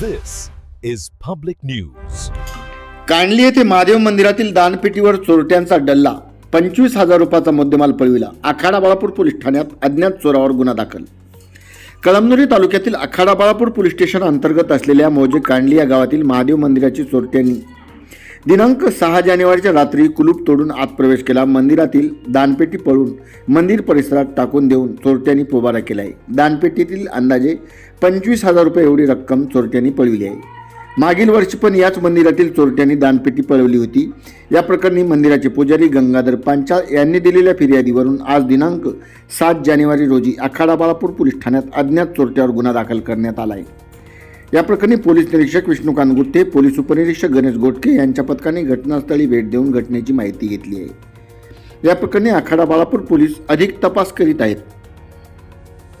This is public news. Kandli येथे महादेव मंदिरातील दानपेटीवर चोरट्यांचा डल्ला. पंचवीस हजार रुपयाचा मुद्देमाल पळविला. आखाडा बाळापूर पोलीस ठाण्यात अज्ञात चोरावर गुन्हा दाखल. कळमनुरी तालुक्यातील आखाडा बाळापूर पोलीस स्टेशन अंतर्गत असलेल्या मोजे कांडली या गावातील महादेव मंदिराची चोरट्यांनी दिनांक सहा जानेवारीच्या रात्री कुलूप तोडून आत प्रवेश केला. मंदिरातील दानपेटी पळून मंदिर परिसरात टाकून देऊन चोरट्यांनी पोबारा केला आहे दानपेटीतील अंदाजे पंचवीस हजार रुपये एवढी रक्कम चोरट्यांनी पळविली आहे. मागील वर्षी पण याच मंदिरातील चोरट्यांनी दानपेटी पळवली होती. या प्रकरणी मंदिराचे पुजारी गंगाधर पांचाळ यांनी दिलेल्या फिर्यादीवरून आज दिनांक सात जानेवारी रोजी आखाडा बाळापूर पोलीस ठाण्यात अज्ञात चोरट्यावर गुन्हा दाखल करण्यात आला आहे या प्रकरणी पोलीस निरीक्षक विष्णुकांत गुट्टे पोलीस उपनिरीक्षक गणेश गोटके यांच्या पथकाने घटनास्थळी भेट देऊन घटनेची माहिती घेतली आहे. या प्रकरणी आखाडा बाळापूर पोलीस अधिक तपास करीत आहेत.